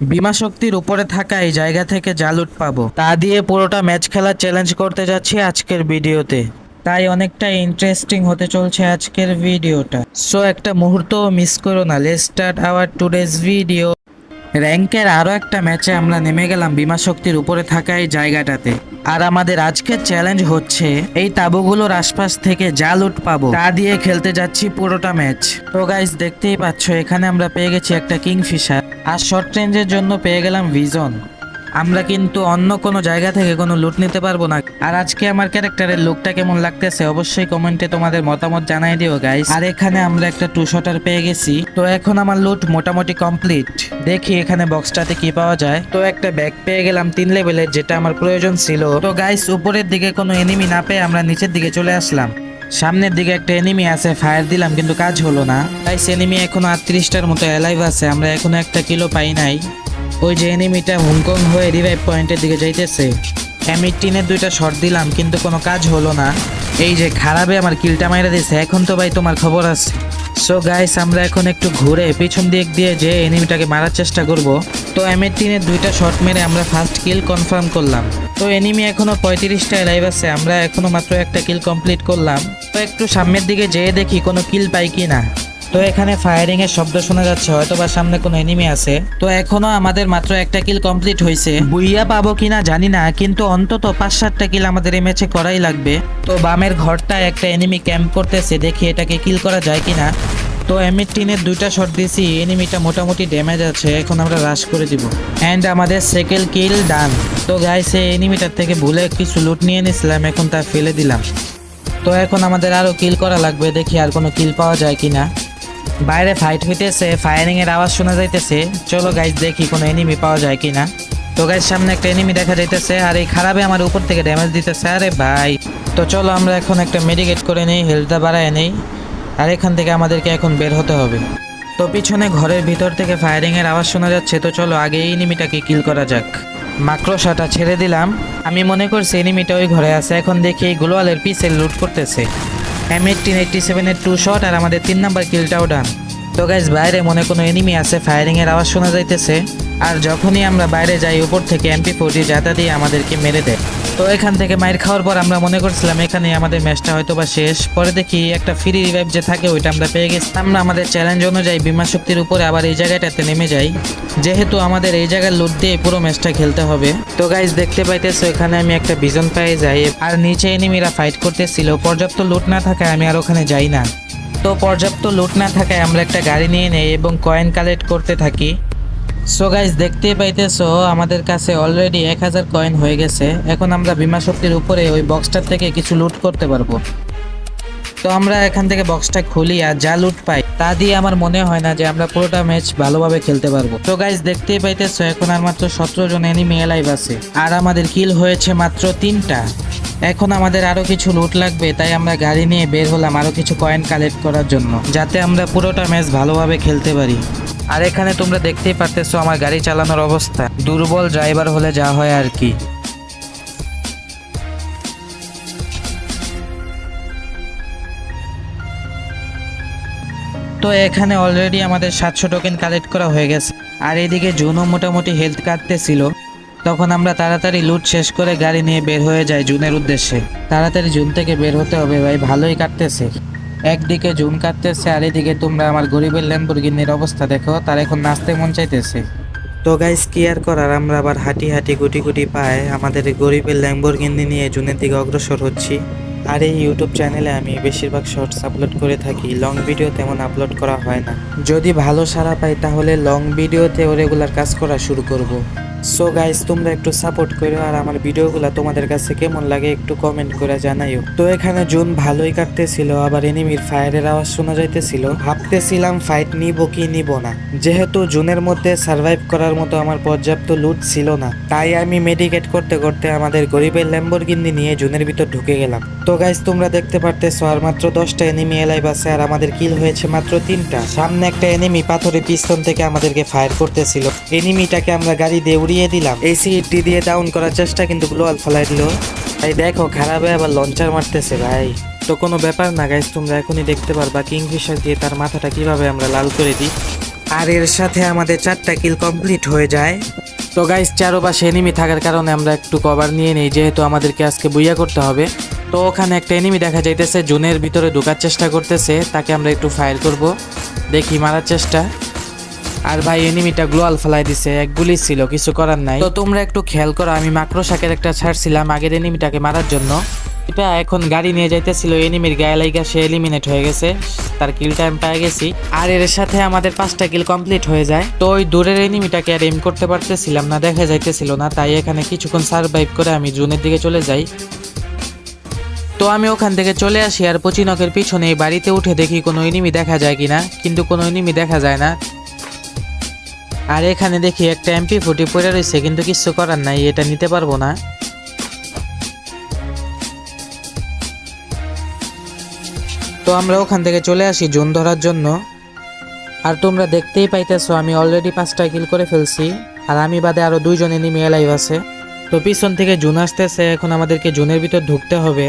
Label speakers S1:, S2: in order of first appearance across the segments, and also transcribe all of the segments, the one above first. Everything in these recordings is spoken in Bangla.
S1: বিমা শক্তির উপরে থাকা এই জায়গা থেকে জালুট পাবো, তা দিয়ে পুরোটা ম্যাচ খেলা চ্যালেঞ্জ করতে যাচ্ছি আজকের ভিডিওতে। তাই অনেকটা ইন্টারেস্টিং হতে চলছে আজকের ভিডিওটা। সো একটা মুহূর্ত মিস করো না। Let start our today's video র্যাঙ্কের আরও একটা ম্যাচে আমরা নেমে গেলাম বিমা শক্তির উপরে থাকা এই জায়গাটাতে। আর আমাদের আজকের চ্যালেঞ্জ হচ্ছে এই তাবুগুলোর আশপাশ থেকে যা লুট পাবো, তা দিয়ে খেলতে যাচ্ছি পুরোটা ম্যাচ তো গাইস দেখতেই পাচ্ছ, এখানে আমরা পেয়ে গেছি একটা কিংফিশার। আর শর্ট রেঞ্জের জন্য পেয়ে গেলাম ভিজন আমরা কিন্তু অন্য কোনো জায়গা থেকে কোনো লুট নিতে পারব না। আর আজকে আমার ক্যারেক্টারের লুকটা কেমন লাগতেছে অবশ্যই কমেন্টে তোমাদের মতামত জানাই দিও গাইস আর এখানে আমরা একটা টু শটার পেয়ে গেছি। তো এখন আমার লুট মোটামুটি কমপ্লিট দেখি এখানে বক্সটাতে কি পাওয়া যায়। তো একটা ব্যাগ পেয়ে গেলাম তিন লেভেলের যেটা আমার প্রয়োজন ছিল। তো গাইস উপরের দিকে কোনো এনিমি না পেয়ে আমরা নিচের দিকে চলে আসলাম। সামনের দিকে একটা এনিমি আছে ফায়ার দিলাম কিন্তু কাজ হলো না। তাই এনিমি এখনও আটত্রিশটার মতো অ্যালাইভ আছে, আমরা এখনও একটা কিলো পাই নাই। ওই যে এনিমিটা হংকং হয়ে রিভাইভ পয়েন্টের দিকে যাইতেছে। আমি টিনের দুইটা শট দিলাম, কিন্তু কোনো কাজ হলো না। এই যে খারাপে আমার কিলটা মাইরা দিয়েছে এখন তো ভাই তোমার খবর আছে। সো গাইস আমরা এখন একটু ঘুরে পিছন দিক দিয়ে যে এনিমিটাকে মারার চেষ্টা করব। তো এমের টিনের দুইটা শট মেরে আমরা ফার্স্ট কিল কনফার্ম করলাম। তো এনিমি এখনও পঁয়ত্রিশটা লাইভ আছে। আমরা এখনও মাত্র একটা কিল কমপ্লিট করলাম। তো, একটু সামনের দিকে যেয়ে দেখি কোনো কিল পাই কি না তো এখানে ফায়ারিং এর শব্দ শোনা যাচ্ছে হয়তো বা সামনে কোনো এনিমি আছে। তো এখনও আমাদের মাত্র একটা কিল কমপ্লিট হয়েছে বুইয়া পাবো কিনা জানি না, কিন্তু অন্তত পাঁচ সাতটা কিল আমাদের এই ম্যাচে করাই লাগবে। তো বামের ঘরটায় একটা এনিমি ক্যাম্প করতেছে, দেখি এটাকে কিল করা যায় কিনা। তো এমির টিনের দুইটা শট দিয়েছি এনিমিটা মোটামুটি ড্যামেজ আছে, এখন আমরা রাশ করে দিব। অ্যান্ড আমাদের সেকেন্ড কিল ডান তো গাইস এই এনিমিটার থেকে ভুলে কিছু লুট নিয়ে নিছিলাম, এখন তা ফেলে দিলাম। তো এখন আমাদের আরও কিল করা লাগবে, দেখি আর কোনো কিল পাওয়া যায় কিনা। বাইরে ফাইট হইতেছে ফায়ারিং এর আওয়াজ শোনা যাইতেছে। চলো গাইজ দেখি কোনো এনিমি পাওয়া যায় কিনা। তো গাইজ সামনে একটা এনিমি দেখা যাইতেছে আর এই খারাপে আমার উপর থেকে ড্যামেজ দিতেছে। আরে ভাই। তো চলো আমরা এখন একটা মেডিকেট করে নেই হেলথটা বাড়ায় নেই। আর এখান থেকে আমাদেরকে এখন বের হতে হবে। তো পিছনে ঘরের ভিতর থেকে ফায়ারিং এর আওয়াজ শোনা যাচ্ছে। তো চলো আগে এই এনিমিটাকে কিল করা যাক। মাক্রোসাটা ছেড়ে দিলাম। আমি মনে করছি এনিমিটা ওই ঘরে আছে। এখন দেখি এই গ্লোয়ালের পিসেল লুট করতেছে। এম এইটিন এইটটি সেভেনের টু শট আর আমাদের তিন নাম্বার কিলটাও ডান তো গাইজ বাইরে মনে কোনো এনিমি আছে ফায়ারিং এর আওয়াজ শোনা যাইতেছে। আর যখনই আমরা বাইরে যাই, উপর থেকে এমপি ফোরটি জাতা দিয়ে আমাদেরকে মেরে দেয়। তো এখান থেকে মাইর খাওয়ার পর আমরা মনে করছিলাম এখানে আমাদের ম্যাচটা হয়তো বা শেষ। পরে দেখি একটা ফ্রি রিভাইভ যে থাকে, ওইটা আমরা পেয়ে গেছি। আমরা আমাদের চ্যালেঞ্জ অনুযায়ী বিমা শক্তির উপরে আবার এই জায়গাটাতে নেমে যাই। যেহেতু আমাদের এই জায়গার লুট দিয়ে পুরো ম্যাচটা খেলতে হবে। তো গাইজ দেখতে পাইতেছো এখানে আমি একটা ভিজন পেয়ে যাই। আর নিচে এনিমিরা ফাইট করতেছিল। পর্যাপ্ত লুট না থাকায় আমি আর ওখানে যাই না। তো পর্যাপ্ত লুট না থাকায় আমরা একটা গাড়ি নিয়ে নেই এবং কয়েন কালেক্ট করতে থাকি। সো গাইজ দেখতেই পাইতেছো, আমাদের কাছে অলরেডি এক হাজার কয়েন হয়ে গেছে। এখন আমরা বিমা শক্তির উপরে ওই বক্সটার থেকে কিছু লুট করতে পারব। তো আমরা এখান থেকে বক্সটা খুলি আর যা লুট পাই, তা দিয়ে আমার মনে হয় না যে আমরা পুরোটা ম্যাচ ভালোভাবে খেলতে পারব। তো গাইজ দেখতেই পাইতেছো, এখন আর মাত্র সতেরো জন এনিমি লাইভ আছে। আর আমাদের কিল হয়েছে মাত্র তিনটা। এখন আমাদের আরও কিছু লুট লাগবে, তাই আমরা গাড়ি নিয়ে বের হলাম আরও কিছু কয়েন কালেক্ট করার জন্য, যাতে আমরা পুরোটা ম্যাচ ভালোভাবে খেলতে পারি। আর এখানে তোমরা দেখতেই পারতেছো আমার গাড়ি চালানোর অবস্থা। দুর্বল ড্রাইভার হলে যা হয় আর কি। তো এখানে অলরেডি আমাদের সাতশো টোকেন কালেক্ট করা হয়ে গেছে। আর এদিকে জুনও মোটামুটি হেলথ কাটতেছিল তখন আমরা তাড়াতাড়ি লুট শেষ করে গাড়ি নিয়ে বের হয়ে যাই জুনের উদ্দেশ্যে। তাড়াতাড়ি জুন থেকে বের হতে হবে ভাই, ভালোই কাটতেছে। একদিকে জুন কাটতেছে, আর এদিকে তোমরা আমার গরিবের ল্যাম্বরগিনির অবস্থা দেখো, তার এখন নাচতে মন চাইতেছে। তো গাইস কি আর করার, আমরা আবার হাঁটি হাঁটি গুটি গুটি পায় আমাদের গরিবের ল্যাম্বরগিনি নিয়ে জুনের দিকে অগ্রসর হচ্ছি। আর এই ইউটিউব চ্যানেলে আমি বেশিরভাগ শর্টস আপলোড করে থাকি লং ভিডিও তেমন আপলোড করা হয় না। যদি ভালো সাড়া পাই, তাহলে লং ভিডিওতেও রেগুলার কাজ করা শুরু করব। সো গাইস তোমরা একটু সাপোর্ট করো আর আমার ভিডিওগুলো তোমাদের কাছে কেমন লাগে একটু কমেন্ট করে জানাইও। তো এখানে জুন ভালোই কাটতেছিল, আবার এনিমির ফায়ারের আওয়াজ শোনা যাইতেছিল। ভাবতেছিলাম ফাইট নিব কি নিব না। যেহেতু জুনের মধ্যে সার্ভাইভ করার মতো আমার পর্যাপ্ত লুট ছিল না, তাই আমি মেডিকেট করতে করতে আমাদের গরিবের ল্যাম্বরগিন্নি নিয়ে জুনের ভিতর ঢুকে গেলাম। তো গাইস তোমরা দেখতে পারতেছো আর মাত্র দশটা এনিমি এলাইভ আছে আর আমাদের কিল হয়েছে মাত্র তিনটা। সামনে একটা এনিমি পাথরের পিস্তন থেকে আমাদেরকে ফায়ার করতেছিল। এনিমিটাকে আমরা গাড়ি দিয়ে উড়িয়ে দিলাম। এই সিটি দিয়ে ডাউন করার চেষ্টা কিন্তু গ্লোয়াল দিল ভাই, দেখো, খারাপে আবার লঞ্চার মারতেছে, ভাই। তো কোনো ব্যাপার না গাইস তোমরা এখনই দেখতে পারবা কিংফিশার দিয়ে তার মাথাটা কীভাবে আমরা লাল করে দিই। আর এর সাথে আমাদের চারটা কিল কমপ্লিট হয়ে যায়। তো গাইস চারোপাশে এনিমি থাকার কারণে আমরা একটু কভার নিয়ে নেই, যেহেতু আমাদেরকে আজকে বুইয়া করতে হবে। তো ওখানে একটা এনিমি দেখা যাইতেছে, জুনের ভিতরে ঢোকার চেষ্টা করতেছে, তাকে আমরা একটু ফায়ার করব। দেখি, মারার চেষ্টা। আর ভাই এনিমিটা গ্লোয়াল ফেলাই দিছে, এক গুলি ছিল, কিছু করার নাই। তো তোমরা একটু খেয়াল করো, আমি মাক্রো শাকের একটা ছাড়ছিলাম আগের এনিমিটাকে মারার জন্য। এখন গাড়ি নিয়ে যাইতেছিল এনিমির গায়ে লাইগা সে এলিমিনেট হয়ে গেছে, তার কিল টাইম পেয়ে গেছি। আর এর সাথে আমাদের পাঁচটা কিল কমপ্লিট হয়ে যায়। তো ওই দূরের এনিমিটাকে আর এম করতে পারতেছিলাম না, দেখা যাইতেছিল না, তাই এখানে কিছুক্ষণ সার্ভাইভ করে আমি জুনের দিকে চলে যাই। তো আমি ওখান থেকে চলে আসি, আর পচিনকের পিছনে বাড়িতে উঠে দেখি কোনো এনিমি দেখা যায় কিনা। কিন্তু কোনো এনিমি দেখা যায় না। আর এখানে দেখি একটা এমপি ফুটি পড়ে রয়েছে কিন্তু কিছু করার নাই, এটা নিতে পারব না। তো আমরা ওখান থেকে চলে আসি জুন ধরার জন্য। আর তোমরা দেখতেই পাইতেছো, আমি অলরেডি পাঁচটা কিল করে ফেলছি, আর আমি বাদে আরও দুইজন এনিমি এলাইভ আছে। তো পিছন থেকে জুন আসতেছে, এখন আমাদেরকে জুনের ভিতর ঢুকতে হবে।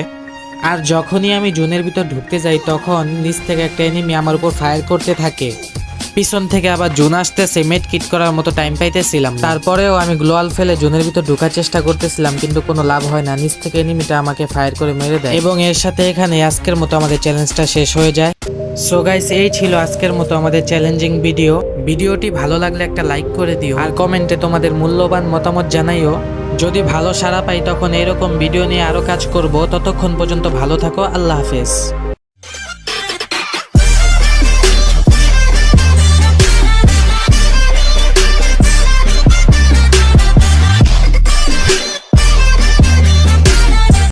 S1: আর যখনই আমি জুনের ভিতর ঢুকতে যাই, তখন নিচ থেকে একটা এনিমি আমার উপর ফায়ার করতে থাকে। পিছন থেকে আবার জুন আসতেছে, মেট কিট করার মতো টাইম পাইতেছিলাম। তারপরেও আমি গ্লোয়াল ফেলে জুনের ভিতর ঢোকার চেষ্টা করতেছিলাম, কিন্তু কোনো লাভ হয় না। নিচ থেকে এনিমিটা আমাকে ফায়ার করে মেরে দেয়। এবং এর সাথে এখানে আজকের মতো আমাদের চ্যালেঞ্জটা শেষ হয়ে যায়। সো গাইস এই ছিল আজকের মতো আমাদের চ্যালেঞ্জিং ভিডিও ভিডিওটি ভালো লাগলে একটা লাইক করে দিও। আর কমেন্টে তোমাদের মূল্যবান মতামত জানাইও। যদি ভালো সাড়া পাই, তখন এরকম ভিডিও নিয়ে আরও কাজ করব। ততক্ষণ পর্যন্ত ভালো থাকো। আল্লাহ হাফেজ।